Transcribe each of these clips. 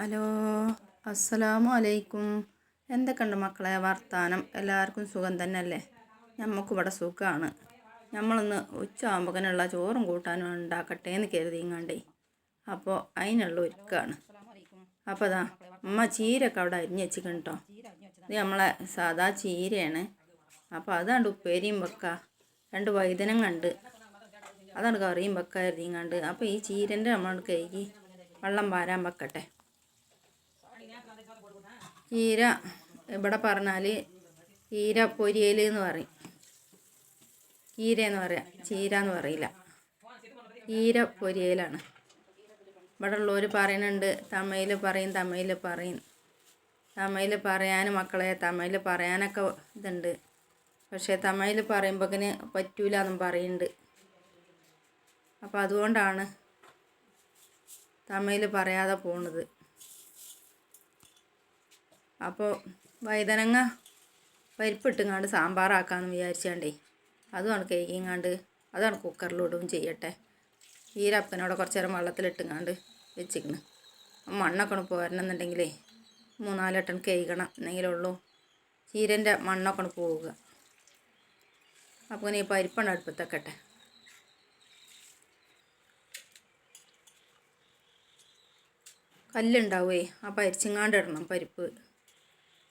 Hello അസ്സലാമു അലൈക്കും എന്തൊക്കെയുണ്ട് മക്കളെ വർത്താനം? എല്ലാവർക്കും സുഖം തന്നെയല്ലേ? നമുക്കിവിടെ സുഖമാണ് നമ്മളൊന്ന് ഉച്ചയാകുമ്പോഴേനുള്ള ചോറും കൂട്ടാനും ഉണ്ടാക്കട്ടെ എന്ന് കരുതിങ്ങാണ്ടേ. അപ്പോൾ അതിനുള്ള ഒരുക്കാണ്. അപ്പോൾ അതാ അമ്മ ചീരൊക്കെ അവിടെ അരിഞ്ഞ് വെച്ചിക്കണം കേട്ടോ ഇത് നമ്മളെ സാധാ ചീരയാണ്. അപ്പോൾ അതാണ്ട് ഉപ്പേരിയും വെക്ക. രണ്ട് വൈദനം കണ്ട് അതാണ് കറിയും വെക്കുക കരുതിങ്ങാണ്ട്. അപ്പോൾ ഈ ചീരന്റെ നമ്മൾ കഴുകി വെള്ളം പാരാൻ വെക്കട്ടെ. ചീര ഇവിടെ പറഞ്ഞാൽ ഈര പൊരിയൽ എന്ന് പറയും. ഈര എന്ന് പറയാം. ചീര എന്ന് പറയില്ല. ഈര പൊരിയലാണ്. ഇവിടെ ഉള്ളവർ പറയുന്നുണ്ട് തമിഴിൽ പറയും തമിഴിൽ പറയും. തമിഴിൽ പറയാൻ മക്കളെ തമിഴിൽ പറയാനൊക്കെ ഇതുണ്ട്. പക്ഷേ തമിഴിൽ പറയുമ്പോക്കിന് പറ്റൂല എന്നും പറയുന്നുണ്ട് അപ്പോൾ അതുകൊണ്ടാണ് തമിഴിൽ പറയാതെ പോണത്. അപ്പോൾ വഴുതനങ്ങ പരിപ്പിട്ടുങ്ങാണ്ട് സാമ്പാറാക്കാമെന്ന് വിചാരിച്ചാണ്ടേ. അതുമാണ് കേക്കിങ്ങാണ്ട് അതാണ് കുക്കറിലിടും ചെയ്യട്ടെ. ഈരപ്പനോടെ കുറച്ച് നേരം വെള്ളത്തിലിട്ടുങ്ങാണ്ട് വെച്ചിക്കണ് മണ്ണൊക്കെ പോരണമെന്നുണ്ടെങ്കിലേ മൂന്നാലെട്ടൺ കേൾക്കണം എന്നെങ്കിലേ ഉള്ളൂ. ചീരന്റെ മണ്ണൊക്കെ പോവുക. അപ്പോൾ ഈ അടുപ്പത്തക്കട്ടെ. കല്ലുണ്ടാവേ ആ പരിച്ചിങ്ങാണ്ട് ഇടണം പരിപ്പ്.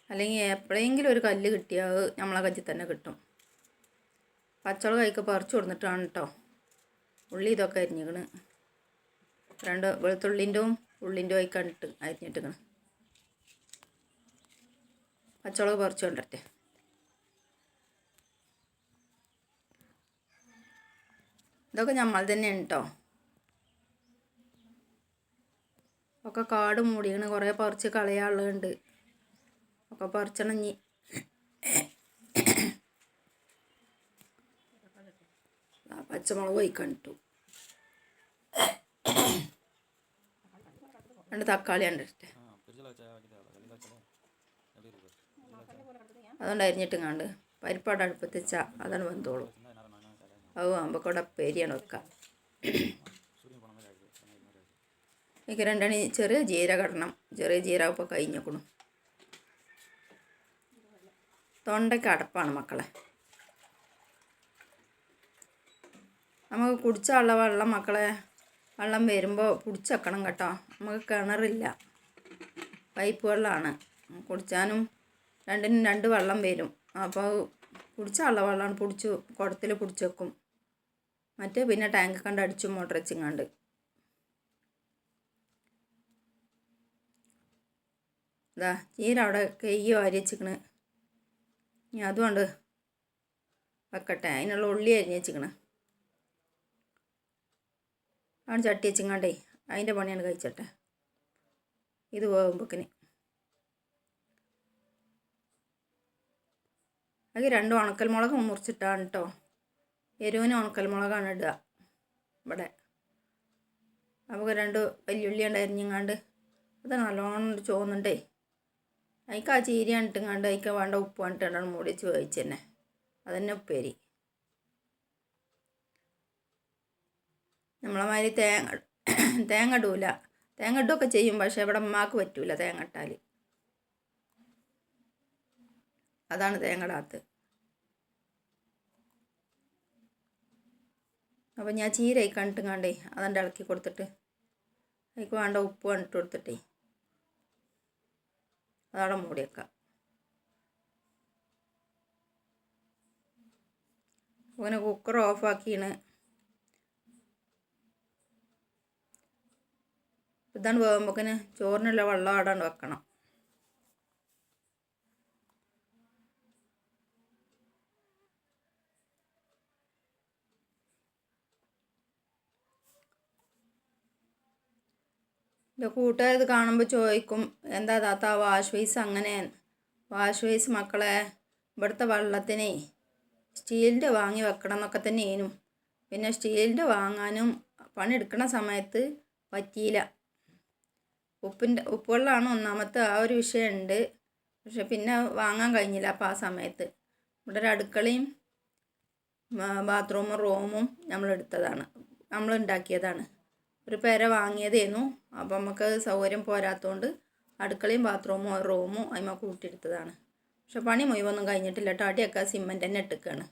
അല്ലെങ്കിൽ എപ്പോഴെങ്കിലും ഒരു കല്ല് കിട്ടിയാൽ നമ്മളെ കജ്ജിൽ തന്നെ കിട്ടും. പച്ചമുളക് കൈക്ക് പറിച്ചു കൊടുത്തിട്ടാണ് കേട്ടോ ഉള്ളി ഇതൊക്കെ അരിഞ്ഞിക്കണ്. രണ്ട് വെളുത്തുള്ളിന്റെയും ഉള്ളിന്റെ ഒക്കെ ഇട്ട് അരിഞ്ഞിട്ടിക്കണ്. പച്ചമുളക് പറിച്ചു കൊണ്ടിട്ടെ ഇതൊക്കെ നമ്മൾ തന്നെയാണ് കേട്ടോ ഒക്കെ കാട് മൂടിയാണ് കുറേ പറിച്ച് കളയാനുള്ളതുണ്ട്. ഒക്കെ പറിച്ചണം ഇനി ആ പച്ചമുളക് പോയിക്കാൻ ഇട്ടു. രണ്ട് തക്കാളി കണ്ടിട്ട് അതുകൊണ്ട് കണ്ട് പരിപ്പാട് അടുപ്പത്ത് വെച്ചാൽ അതാണ് വന്നോളൂ അത് ആകുമ്പോൾ കൂടെ പേരിയാണ് വെക്കുക എനിക്ക് രണ്ടണി ചെറിയ ജീരക ഇടണം. ചെറിയ ജീരകം ഇപ്പോൾ കഴിഞ്ഞേക്കണു. തൊണ്ടയ്ക്ക് അടപ്പാണ് മക്കളെ. നമുക്ക് കുടിച്ചുള്ള വെള്ളം മക്കളെ വെള്ളം വരുമ്പോൾ കുടിച്ചെക്കണം കേട്ടോ. നമുക്ക് കിണറില്ല. പൈപ്പ് വെള്ളമാണ് കുടിച്ചാനും രണ്ടിനും രണ്ട് വെള്ളം വരും. അപ്പോൾ കുടിച്ചുള്ള വെള്ളമാണ് പിടിച്ച് കുടത്തിൽ പിടിച്ച് വെക്കും. മറ്റേ പിന്നെ ടാങ്ക് കണ്ട് അടിച്ചു മോട്ടർ വെച്ചിങ്ങാണ്ട് ഇതാ ചീര അവിടെ കയ്യോ അരി വെച്ചിക്കണ് ഇനി അതുകൊണ്ട് വെക്കട്ടെ. അതിനുള്ള ഉള്ളി അരിഞ്ഞ് വെച്ചിക്കണ് ആണ് ചട്ടി വെച്ചിങ്ങാണ്ടേ അതിന്റെ പണിയാണ് കഴിച്ചട്ടെ. ഇത് പോകുമ്പോക്കിന് അത് രണ്ട് ഉണക്കൽ മുളക് മുറിച്ചിട്ടാണ് കേട്ടോ എരിവിന് ഉണക്കൽ മുളകാണ് ഇടുക ഇവിടെ. നമുക്ക് രണ്ട് വലിയുള്ളി ഉണ്ട് അരിഞ്ഞിങ്ങാണ്ട്. അത് നല്ലോണം ചോന്നുണ്ടേ അതിക്ക് ആ ചീര ഇട്ടുങ്ങാണ്ട് അതിക്ക് വേണ്ട ഉപ്പ് കണ്ടിട്ടാണ് മൂടി വെച്ച് വേവിച്ച് തന്നെ അതന്നെ ഉപ്പേരി. നമ്മളെ മാതിരി തേങ്ങ തേങ്ങ ഇടൂല. തേങ്ങ ഇടുകയൊക്കെ ചെയ്യും പക്ഷേ ഇവിടെ അമ്മയ്ക്ക് പറ്റൂല തേങ്ങ ഇട്ടാൽ അതാണ് തേങ്ങ ഇടാത്തത്. അപ്പം ഞാൻ ചീര കണ്ടിട്ടുങ്ങാണ്ടേ അതെന്റെ ഇളക്കി കൊടുത്തിട്ട് അതിക്ക് വേണ്ട ഉപ്പ് കണ്ടിട്ട് കൊടുത്തിട്ടേ. അതവിടെ മൂടി വെക്കാം അങ്ങനെ കുക്കർ ഓഫാക്കിയാണ് ഇതാണ് വേകുമ്പോക്കിന് ചോറിനുള്ള വെള്ളം അവിടെ വെക്കണം. എന്റെ കൂട്ടുകാർ ഇത് കാണുമ്പോൾ ചോദിക്കും എന്താ താത്ത വാഷ് വേസ് അങ്ങനെ? വാഷ് വേസ് മക്കളെ ഇവിടുത്തെ വെള്ളത്തിനെ സ്റ്റീലിന്റെ വാങ്ങി വെക്കണം എന്നൊക്കെ തന്നെയേനും പിന്നെ സ്റ്റീലിന്റെ വാങ്ങാനും പണിയെടുക്കണ സമയത്ത് പറ്റിയില്ല. ഉപ്പിന്റെ ഉപ്പുവെള്ളമാണ് ഒന്നാമത്തെ ആ ഒരു വിഷയമുണ്ട്. പക്ഷെ പിന്നെ വാങ്ങാൻ കഴിഞ്ഞില്ല അപ്പോൾ ആ സമയത്ത്. ഇവിടെ ഒരു അടുക്കളയും ബാത്റൂമും റൂമും നമ്മൾ എടുത്തതാണ് ഒരു പെര വാങ്ങിയതേനു അപ്പോൾ നമുക്ക് സൗകര്യം പോരാത്തതുകൊണ്ട് അടുക്കളയും ബാത്റൂമും റൂമോ അതിമ കൂട്ടിയെടുത്തതാണ് പക്ഷെ പണി മുഴുവൊന്നും കഴിഞ്ഞിട്ടില്ല. കേട്ടോ അടിയൊക്കെ സിമെന്റ് തന്നെ ഇട്ടിക്കാണ്.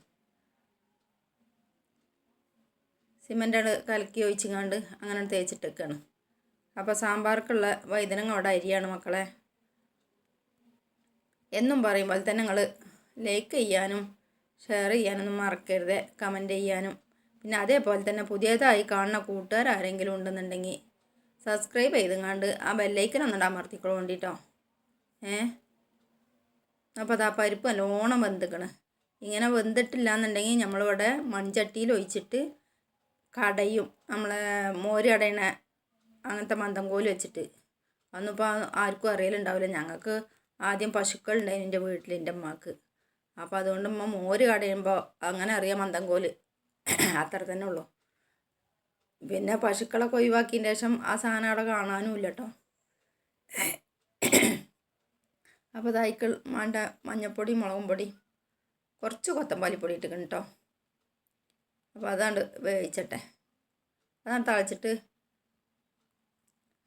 സിമെന്റ് കലക്കി ഒഴിച്ചിങ്ങാണ്ട് അങ്ങനെ തേച്ചിട്ടേക്കാണ്. അപ്പോൾ സാമ്പാർക്കുള്ള വൈദ്യനങ്ങൾ അവിടെ അരിയാണ് മക്കളെ. എന്നും പറയുമ്പോൾ തന്നെ നിങ്ങൾ ലൈക്ക് ചെയ്യാനും ഷെയർ ചെയ്യാനൊന്നും മറക്കരുത്. കമന്റ് ചെയ്യാനും. പിന്നെ അതേപോലെ തന്നെ പുതിയതായി കാണുന്ന കൂട്ടുകാർ ആരെങ്കിലും ഉണ്ടെന്നുണ്ടെങ്കിൽ സബ്സ്ക്രൈബ് ചെയ്തുങ്ങാണ്ട് ആ ബെല്ലൈക്കൻ ഒന്നുകൂടെ അമർത്തിക്കോളൂ വേണ്ടിട്ടോ. ഏ? അപ്പോൾ അതാ പരിപ്പ് നല്ലോണം വെന്തിക്കണ്. ഇങ്ങനെ വെന്തിട്ടില്ല എന്നുണ്ടെങ്കിൽ നമ്മളിവിടെ മൺചട്ടിയിൽ ഒഴിച്ചിട്ട് കടയും നമ്മളെ മോര് കടയണ അങ്ങനത്തെ മന്ദം കോൽ വെച്ചിട്ട് അന്നിപ്പോൾ ആർക്കും അറിയലുണ്ടാവില്ല. ഞങ്ങൾക്ക് ആദ്യം പശുക്കളുണ്ടായിരുന്നു എന്റെ വീട്ടിൽ എന്റെ അമ്മയ്ക്ക് അപ്പോൾ അതുകൊണ്ട് മോര് കടയുമ്പോൾ അങ്ങനെ അറിയാം മന്ദം കോൽ അത്ര തന്നെ ഉള്ളൂ. പിന്നെ പശുക്കളൊക്കെ ഒഴിവാക്കിയതിന് ശേഷം ആ സാധനം അവിടെ കാണാനും ഇല്ല കേട്ടോ അപ്പോൾ തൈക്കൾ മാണ്ട മഞ്ഞപ്പൊടി മുളകും പൊടി കുറച്ച് കൊത്തമ്പാലിപ്പൊടി ഇട്ടിക്കണം കേട്ടോ അപ്പോൾ അതാണ്ട് വേവിച്ചട്ടെ. അതാണ് തളച്ചിട്ട്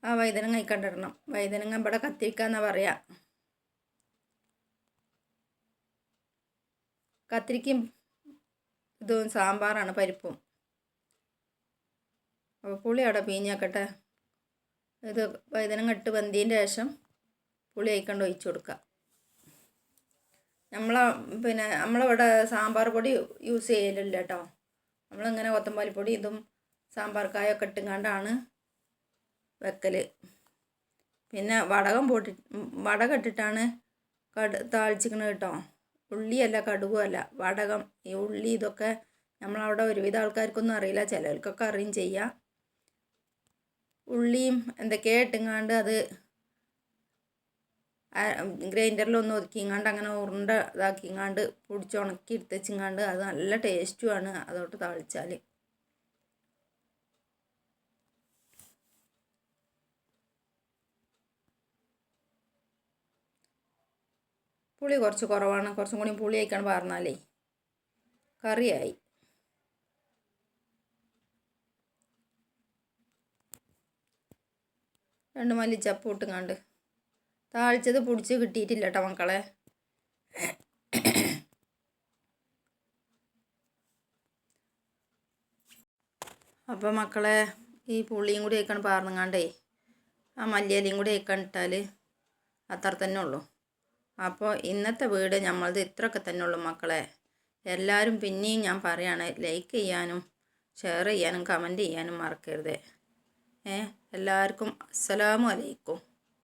ആ വൈതനങ്ങ കണ്ടിടണം വൈതനങ്ങ ഇവിടെ കത്തിരിക്കാന്നാ പറയാ. കത്തിരിക്കും ഇതും സാമ്പാറാണ് പരിപ്പും. അപ്പോൾ പുളി അവിടെ പീഞ്ഞാക്കട്ടെ. ഇത് വൈദനം കെട്ട് വെന്തതിന്റെ ശേഷം പുളി അയക്കൊണ്ട് ഒഴിച്ചു കൊടുക്കുക നമ്മളെ പിന്നെ നമ്മളിവിടെ സാമ്പാർ പൊടി യൂസ് ചെയ്യലില്ല കേട്ടോ നമ്മളിങ്ങനെ കൊത്തമ്പാലിപ്പൊടി ഇതും സാമ്പാർ കായൊക്കെ ഇട്ടുങ്ങാണ്ടാണ് വെക്കൽ പിന്നെ വടകം പൊട്ടി വടകം ഇട്ടിട്ടാണ് കട് താളിച്ചിക്കണത് കേട്ടോ. ഉള്ളിയല്ല കടുകുമല്ല വടകം ഈ ഉള്ളി ഇതൊക്കെ നമ്മളവിടെ ഒരുവിധ ആൾക്കാർക്കൊന്നും അറിയില്ല ചിലർക്കൊക്കെ അറിയും ചെയ്യാം. ഉള്ളിയും എന്തൊക്കെയോ ഇട്ടുങ്ങാണ്ട് അത് ഗ്രൈൻഡറിലൊന്നും ഒതുക്കിങ്ങാണ്ട് അങ്ങനെ ഉരുണ്ട ഇതാക്കിങ്ങാണ്ട് പൊടിച്ചുണക്കി എടുത്തച്ചിങ്ങാണ്ട് അത് നല്ല ടേസ്റ്റുമാണ് അതോട്ട് താളിച്ചാൽ പുളി കുറച്ച് കുറവാണ്. കുറച്ചും കൂടി പുളി ആയിക്കാണ് പറഞ്ഞാലേ കറിയായി. രണ്ട് മല്ലിച്ചപ്പ് ഇട്ടുങ്ങാണ്ട്. താഴ്ചത് പൊടിച്ച് കിട്ടിയിട്ടില്ല കേട്ടോ മക്കളെ. അപ്പോൾ മക്കളെ ഈ പുളിയും കൂടി കഴിക്കണം പാർന്നുങ്ങാണ്ടേ. ആ മല്ലിയലയും കൂടി കഴിക്കാൻ ഇട്ടാൽ അത്ര തന്നെ ഉള്ളൂ. അപ്പോൾ ഇന്നത്തെ വീട് നമ്മളത് ഇത്രയൊക്കെ തന്നെ ഉള്ളൂ മക്കളെ. എല്ലാവരും പിന്നെയും ഞാൻ പറയാണ് ലൈക്ക് ചെയ്യാനും ഷെയർ ചെയ്യാനും കമന്റ് ചെയ്യാനും മറക്കരുത്. ഏ? എല്ലാവർക്കും അസ്സലാമു അലൈക്കും.